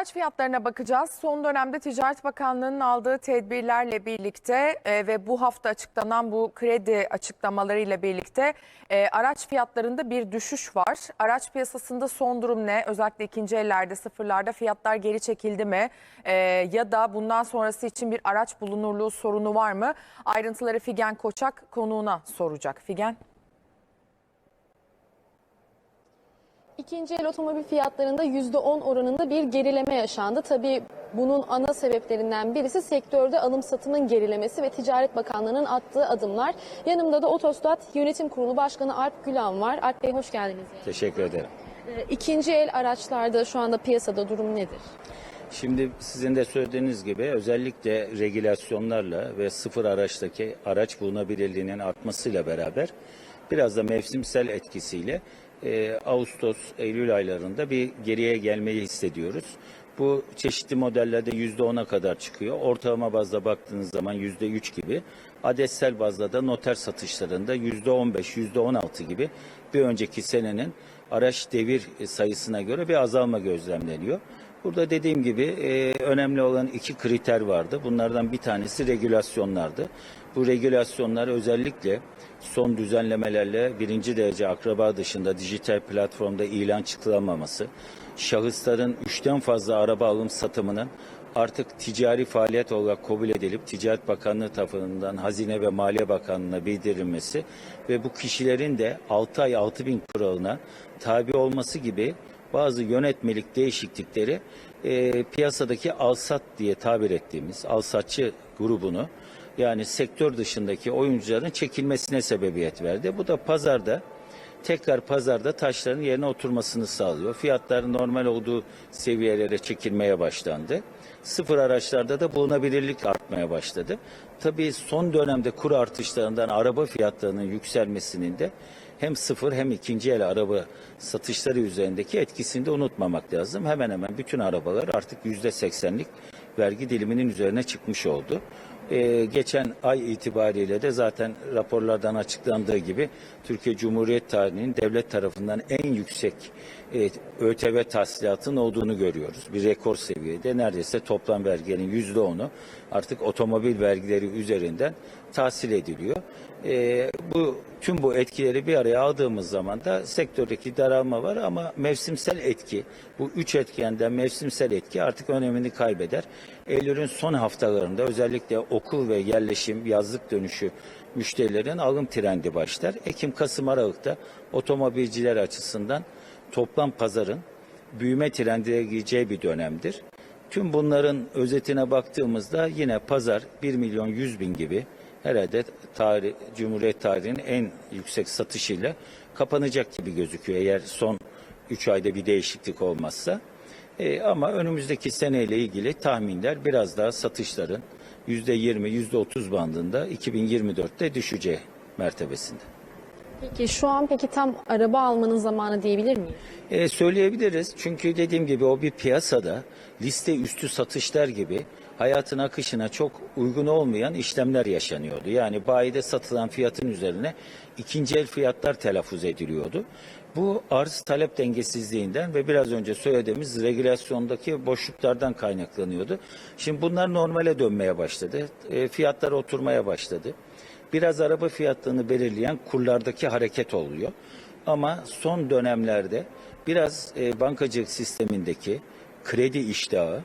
araç fiyatlarına bakacağız. Son dönemde Ticaret Bakanlığı'nın aldığı tedbirlerle birlikte e, ve bu hafta açıklanan bu kredi açıklamalarıyla birlikte e, araç fiyatlarında bir düşüş var. Araç piyasasında son durum ne? Özellikle ikinci ellerde, sıfırlarda fiyatlar geri çekildi mi? E, ya da bundan sonrası için bir araç bulunurluğu sorunu var mı? Ayrıntıları Figen Koçak konuğuna soracak. Figen. İkinci el otomobil fiyatlarında %10 oranında bir gerileme yaşandı. Tabii bunun ana sebeplerinden birisi sektörde alım satımın gerilemesi ve Ticaret Bakanlığı'nın attığı adımlar. Yanımda da Otostat Yönetim Kurulu Başkanı Alp Gülan var. Alp Bey hoş geldiniz. Teşekkür ederim. Ee, İkinci el araçlarda şu anda piyasada durum nedir? Şimdi sizin de söylediğiniz gibi özellikle regülasyonlarla ve sıfır araçtaki araç bulunabilirliğinin artmasıyla beraber biraz da mevsimsel etkisiyle e, Ağustos, Eylül aylarında bir geriye gelmeyi hissediyoruz. Bu çeşitli modellerde %10'a kadar çıkıyor. Ortalama bazda baktığınız zaman %3 gibi. Adetsel bazda da noter satışlarında %15, %16 gibi bir önceki senenin araç devir sayısına göre bir azalma gözlemleniyor. Burada dediğim gibi e, önemli olan iki kriter vardı. Bunlardan bir tanesi regülasyonlardı. Bu regülasyonlar özellikle son düzenlemelerle birinci derece akraba dışında dijital platformda ilan çıkılamaması, şahısların üçten fazla araba alım satımının artık ticari faaliyet olarak kabul edilip Ticaret Bakanlığı tarafından Hazine ve Maliye Bakanlığı'na bildirilmesi ve bu kişilerin de 6 ay 6 bin kuralına tabi olması gibi bazı yönetmelik değişiklikleri e, piyasadaki alsat diye tabir ettiğimiz alsatçı grubunu yani sektör dışındaki oyuncuların çekilmesine sebebiyet verdi. Bu da pazarda tekrar pazarda taşların yerine oturmasını sağlıyor. Fiyatların normal olduğu seviyelere çekilmeye başlandı. Sıfır araçlarda da bulunabilirlik artmaya başladı. Tabii son dönemde kur artışlarından araba fiyatlarının yükselmesinin de hem sıfır hem ikinci el araba satışları üzerindeki etkisini de unutmamak lazım. Hemen hemen bütün arabalar artık yüzde seksenlik vergi diliminin üzerine çıkmış oldu. Ee, geçen ay itibariyle de zaten raporlardan açıklandığı gibi Türkiye Cumhuriyet tarihinin devlet tarafından en yüksek e, ÖTV tahsilatının olduğunu görüyoruz. Bir rekor seviyede neredeyse toplam vergilerin yüzde onu artık otomobil vergileri üzerinden tahsil ediliyor. Ee, bu tüm bu etkileri bir araya aldığımız zaman da sektördeki daralma var ama mevsimsel etki bu üç etkenden mevsimsel etki artık önemini kaybeder. Eylül'ün son haftalarında özellikle okul ve yerleşim yazlık dönüşü müşterilerin alım trendi başlar. Ekim, Kasım, Aralık'ta otomobilciler açısından toplam pazarın büyüme trendine gireceği bir dönemdir. Tüm bunların özetine baktığımızda yine pazar 1 milyon 100 bin gibi herhalde tarih, Cumhuriyet tarihinin en yüksek satışıyla kapanacak gibi gözüküyor eğer son 3 ayda bir değişiklik olmazsa. E, ama önümüzdeki seneyle ilgili tahminler biraz daha satışların %20, %30 bandında 2024'te düşeceği mertebesinde. Peki şu an peki tam araba almanın zamanı diyebilir miyiz? E, söyleyebiliriz çünkü dediğim gibi o bir piyasada liste üstü satışlar gibi hayatın akışına çok uygun olmayan işlemler yaşanıyordu. Yani bayide satılan fiyatın üzerine ikinci el fiyatlar telaffuz ediliyordu. Bu arz talep dengesizliğinden ve biraz önce söylediğimiz regülasyondaki boşluklardan kaynaklanıyordu. Şimdi bunlar normale dönmeye başladı. E, fiyatlar oturmaya başladı. Biraz araba fiyatlarını belirleyen kurlardaki hareket oluyor. Ama son dönemlerde biraz e, bankacılık sistemindeki kredi iştahı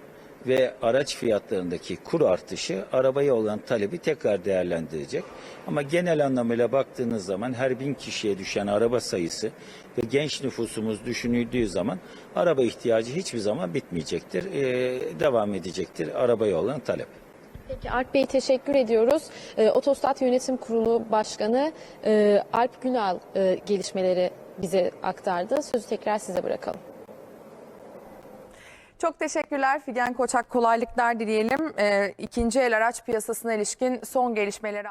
ve araç fiyatlarındaki kur artışı arabaya olan talebi tekrar değerlendirecek. Ama genel anlamıyla baktığınız zaman her bin kişiye düşen araba sayısı ve genç nüfusumuz düşünüldüğü zaman araba ihtiyacı hiçbir zaman bitmeyecektir. E, devam edecektir arabaya olan talep. Peki Alp Bey teşekkür ediyoruz. Ee, Otostat Yönetim Kurulu Başkanı e, Alp Günal e, gelişmeleri bize aktardı. Sözü tekrar size bırakalım. Çok teşekkürler Figen Koçak. Kolaylıklar dileyelim. Ee, ikinci el araç piyasasına ilişkin son gelişmeleri